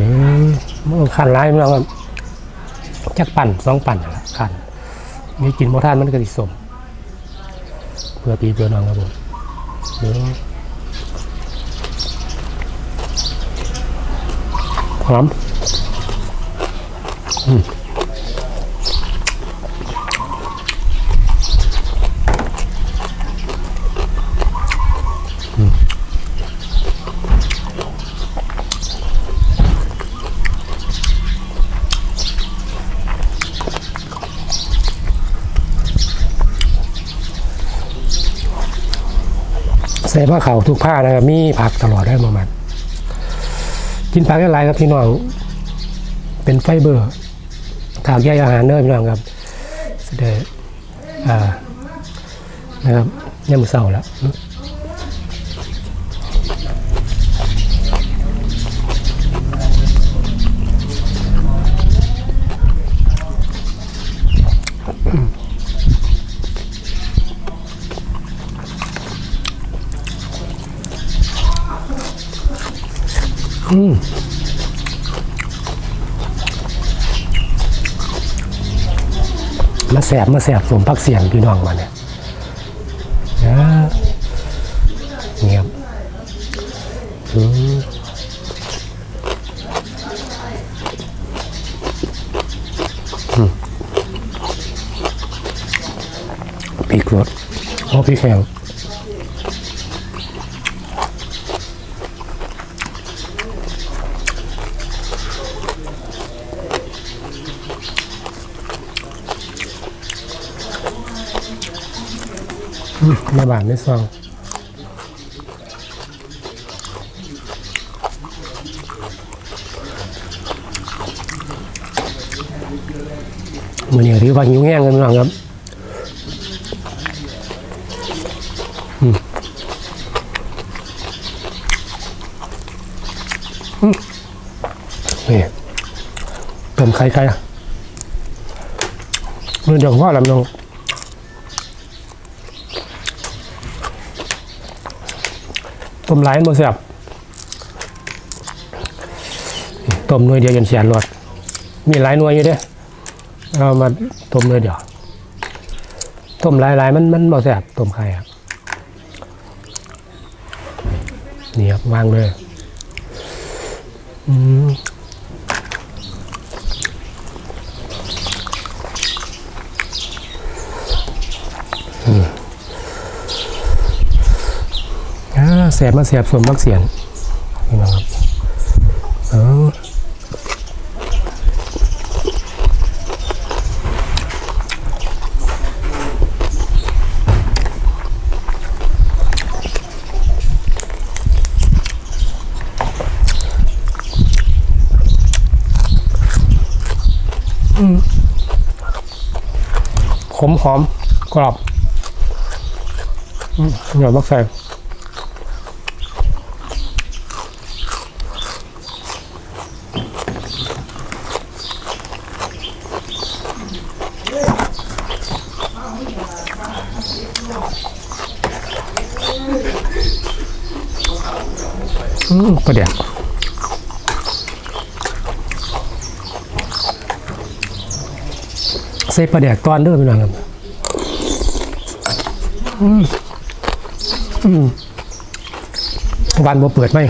นี่มันขันร้ายมันก็จักปั่นสองปั่นละขันนี่กินโมทานมันก็ดิสมเพื่อปีเพื่อน้องครับผมนี่หอม ส่ผ้าขาวทุกผ้านะครับมีผักตลอดได้ประมาณกินผักได้หลายครับพี่น้องเป็นไฟเบอร์ถากแยกอาหารเนอะพี่น้องครับเสดงอ่านะครับย่ำเศร้าแล้ว อืมมาแสบมาแสบสมพักเสียงพี่น้องมาเนี่ยนะเงียบอืมอืมพริกรสโอ้พริกแห้ง ม่บ้านไม่ซองมือนี้ถือว่าหิวแห้งกันหน่อครับอืมอืมนี่ต้มไข่ไก่อะมือเดียวก็พอล้วน้อง ต้มหลายมันบ่แซ่บต้มหน่วยเดียวยันเสียรสมีหลายหน่วยอยู่เด้เอามาต้มหน่วยเดียวต้มหลายๆมันมันบ่แซ่บต้มไข่ครับนี่ครับวางเลยอืมอ่า แสบมาแสบส่วนมักเสียนนี่นะครับเอออืมขมหอมกรอบอืมหยอดมักใส่ อืมประเดี๋ยวใส่ปลาแดี๋ยวตอนด้วยพี่น้องครับอืมอืมวันบ่เปิดไหม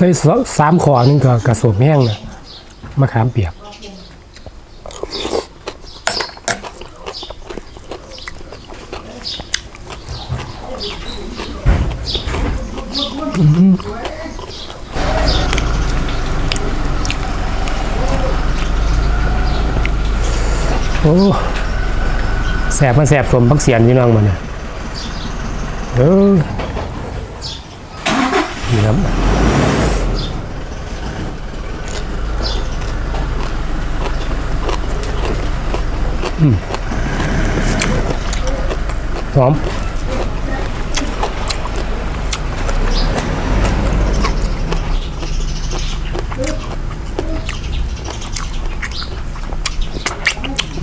ส่สสามขอนึงก็กระสมแห้งนะมะขามเปียกโอ้แสบมาแสบสมพักเสียนพี่น้องมันนี่ยเออนี่ครับ หอม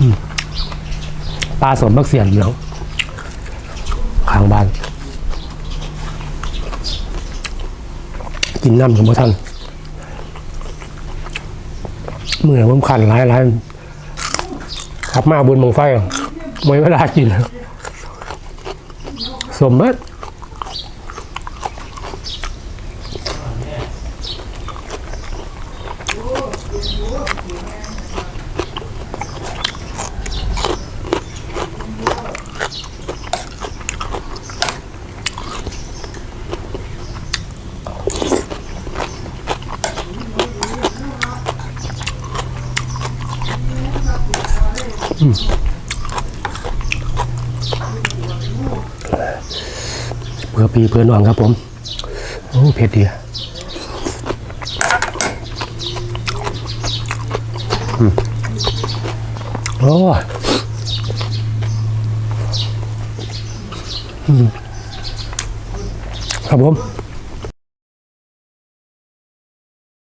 อืมปลาสมบักเสียนเหลืองข้างบ้าน กินน้ำของพระท่านเมื่อผมขันหลายหลายขับมาบนมงไฟไม่เวลากิน สมบัติเพื่อปีเพื่อน้องครับผมโอ้เผ็ดดีโอ้ครับผม